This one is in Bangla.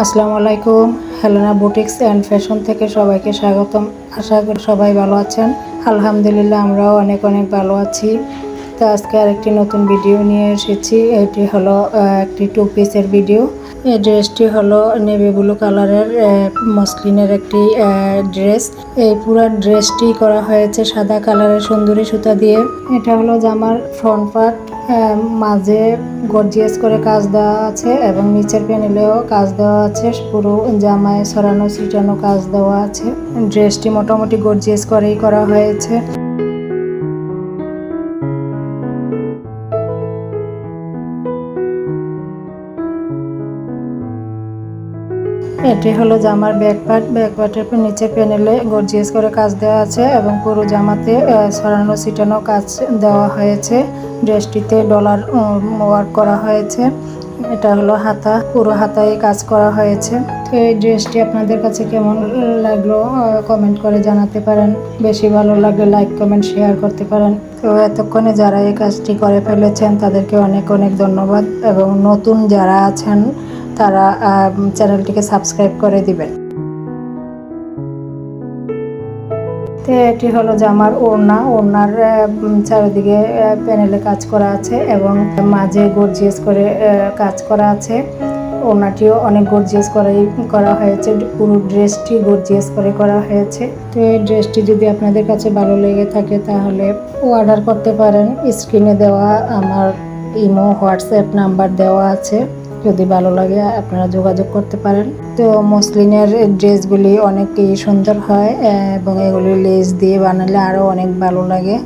আসসালামু আলাইকুম। হেলেনা বুটিক্স অ্যান্ড ফ্যাশন থেকে সবাইকে স্বাগতম। আশা করি সবাই ভালো আছেন। আলহামদুলিল্লাহ, আমরাও অনেক অনেক ভালো আছি। তো আজকে আরেকটি নতুন ভিডিও নিয়ে এসেছি। এটি হলো একটি টু পিসের ভিডিও এই ড্রেসটি হলো নেভি ব্লু কালারের মসলিনের একটি ড্রেস এই পুরো ড্রেসটি করা হয়েছে সাদা কালারের সুন্দরী সুতা দিয়ে। এটা হলো জামার ফ্রন্ট পার্ট মাঝে গর্জিয়াস করে কাজ দেওয়া আছে এবং নিচের প্যানেলেও কাজ দেওয়া আছে। পুরো জামায় সরানো ছিটানো কাজ দেওয়া আছে। ড্রেসটি মোটামুটি গর্জিয়াস করেই করা হয়েছে। এটি হলো জামার ব্যাক পার্ট ব্যাক পার্টের নিচে প্যানেলে গর্জিয়াস করে কাজ দেওয়া আছে এবং পুরো জামাতে ছড়ানো ছিটানো কাজ দেওয়া হয়েছে। ড্রেসটিতে ডলার ওয়ার্ক করা হয়েছে। এটা হলো হাতা, পুরো হাতায় কাজ করা হয়েছে। তো এই ড্রেসটি আপনাদের কাছে কেমন লাগল কমেন্ট করে জানাতে পারেন। বেশি ভালো লাগলে লাইক, কমেন্ট, শেয়ার করতে পারেন। তো এতক্ষণে যারা এই কাজটি করে ফেলেছেন, তাদেরকে অনেক অনেক ধন্যবাদ। এবং নতুন যারা আছেন তারা চ্যানেলটিকে সাবস্ক্রাইব করে দিবেন। তো এটি হলো যে আমার ওড়না। ওড়নার চারিদিকে প্যানেলে কাজ করা আছে এবং মাঝে গর্জিয়াস করে কাজ করা আছে। ওড়নাটিও অনেক গর্জিয়াস করেই করা হয়েছে। পুরো ড্রেসটি গর্জিয়াস করে করা হয়েছে। তো এই ড্রেসটি যদি আপনাদের কাছে ভালো লেগে থাকে তাহলে অর্ডার করতে পারেন। স্ক্রিনে দেওয়া আমার ইমো, হোয়াটসঅ্যাপ নাম্বার দেওয়া আছে। যদি ভালো লাগে, আপনারা যোগাযোগ করতে পারেন। তো মসলিনের ড্রেসগুলি অনেকই সুন্দর হয়, এবং এগুলি লেস দিয়ে বানালে আরও অনেক ভালো লাগে।